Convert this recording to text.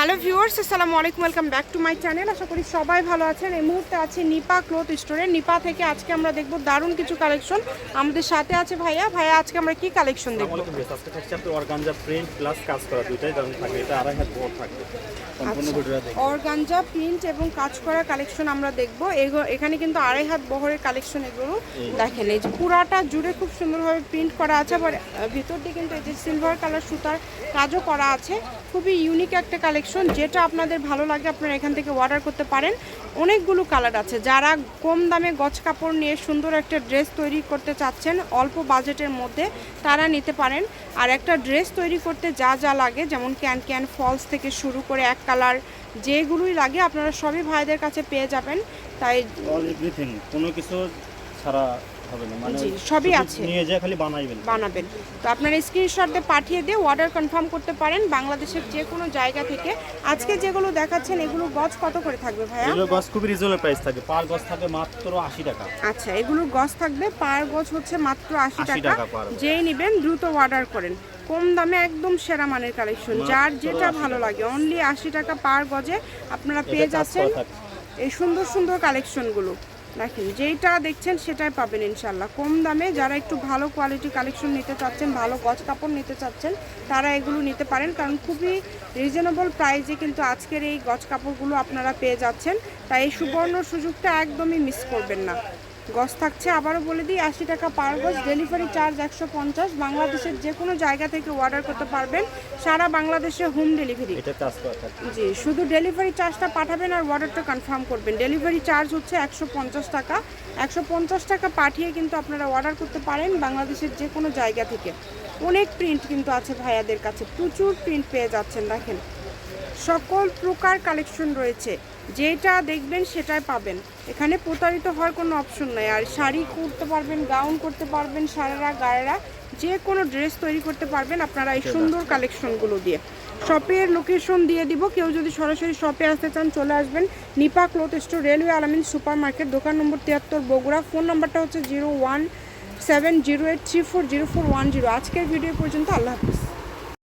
Hello viewers আসসালামু আলাইকুম welcome back to my channel. আশা করি সবাই ভালো আছেন। এই মুহূর্তে আছে নিপা ক্লথ স্টোরে। নিপা থেকে আজকে আমরা দেখব দারুণ কিছু কালেকশন আমাদের সাথে আছে ভাইয়া। ভাইয়া আজকে আমরা কি কালেকশন দেখব? আজকে থাকছে আপনার অর্গানজা প্রিন্ট প্লাস কাজ করা দুইটাই। দারুণ থাকবে এটা আড়াই হাত বড় থাকবে। দেখবে। অর্গানজা প্রিন্ট এবং কাজ করা কালেকশন আমরা দেখব। এখানে কিন্তু আড়াই হাত বহরের কালেকশন এগুলো দেখেন। এই যে পুরাটা জুড়ে খুব সুন্দরভাবে প্রিন্ট করা আছে আবার ভিতর দিয়ে কিন্তু এই যে সিলভার কালার সুতার কাজও করা আছে। খুবই ইউনিক একটা কালেকশন যেটা আপনাদের ভালো লাগে আপনারা এখান থেকে অর্ডার করতে পারেন। অনেকগুলো কালার আছে। যারা কম দামে গছ কাপড় নিয়ে সুন্দর একটা ড্রেস তৈরি করতে চাচ্ছেন, অল্প বাজেটের মধ্যে তারা নিতে পারেন। আর একটা ড্রেস তৈরি করতে যা যা লাগে, যেমন ক্যান ক্যান ফলস থেকে শুরু করে এক কালার যেগুলোই লাগে আপনারা সবই ভাইদের কাছে পেয়ে যাবেন। তাই কোনো কিছু ছাড়া হবে না মানে জি, সবই আছে। নিয়ে যায় খালি বানাইবেন। বানাবেন। তো আপনারা স্ক্রিনশট দিয়ে পাঠিয়ে দিয়ে অর্ডার কনফার্ম করতে পারেন বাংলাদেশের যে কোনো জায়গা থেকে। আজকে যেগুলো দেখাচ্ছেন এগুলো গজ কত করে থাকবে ভাইয়া? এগুলো গছ খুবই রিজনেবল প্রাইস থাকে। পার গছ থাকে মাত্র আশি টাকা। আচ্ছা এগুলোর গজ থাকবে পার গজ হচ্ছে মাত্র আশি 80 টাকা। যেই নেবেন দ্রুত অর্ডার করেন। কম দামে একদম সেরা মানের কালেকশন যার যেটা ভালো লাগে। অনলি আশি টাকা পার গজে আপনারা পেয়ে যাচ্ছেন এই সুন্দর সুন্দর কালেকশনগুলো দেখেন যেটা দেখছেন সেটাই পাবেন ইনশাল্লাহ কম দামে যারা একটু ভালো কোয়ালিটি কালেকশন নিতে চাচ্ছেন, ভালো গজ কাপড় নিতে চাচ্ছেন, তারা এগুলো নিতে পারেন কারণ খুবই রিজনেবল প্রাইসে কিন্তু আজকের এই গজ কাপড়গুলো আপনারা পেয়ে যাচ্ছেন। তাই এই সুবর্ণ সুযোগটা একদমই মিস করবেন না। গজ থাকছে। আবারও বলে দিই আশি টাকা পার গজ ডেলিভারি চার্জ একশো পঞ্চাশ। বাংলাদেশের যে কোনো জায়গা থেকে অর্ডার করতে পারবেন। সারা বাংলাদেশে হোম ডেলিভারি জি শুধু ডেলিভারি চার্জটা পাঠাবেন আর অর্ডারটা কনফার্ম করবেন। ডেলিভারি চার্জ হচ্ছে একশো পঞ্চাশ টাকা। একশো পঞ্চাশ টাকা পাঠিয়ে কিন্তু আপনারা অর্ডার করতে পারেন বাংলাদেশের যে কোনো জায়গা থেকে। অনেক প্রিন্ট কিন্তু আছে ভাইয়াদের কাছে। প্রচুর প্রিন্ট পেয়ে যাচ্ছেন দেখেন। সকল প্রকার কালেকশন রয়েছে। যেটা দেখবেন সেটাই পাবেন। এখানে প্রতারিত হওয়ার কোনো অপশন নাই। আর শাড়ি করতে পারবেন গাউন করতে পারবেন সারারা গায়েরা যে কোনো ড্রেস তৈরি করতে পারবেন আপনারা এই সুন্দর কালেকশনগুলো দিয়ে। শপের লোকেশন দিয়ে দিব। কেউ যদি সরাসরি শপে আসতে চান চলে আসবেন। Nipa cloth store railway Alamin super market দোকান নম্বর তিয়াত্তর বগুড়া। ফোন নাম্বারটা হচ্ছে zero one seven zero eight three four zero four one zero. আজকের ভিডিও পর্যন্ত আল্লাহ হাফিজ।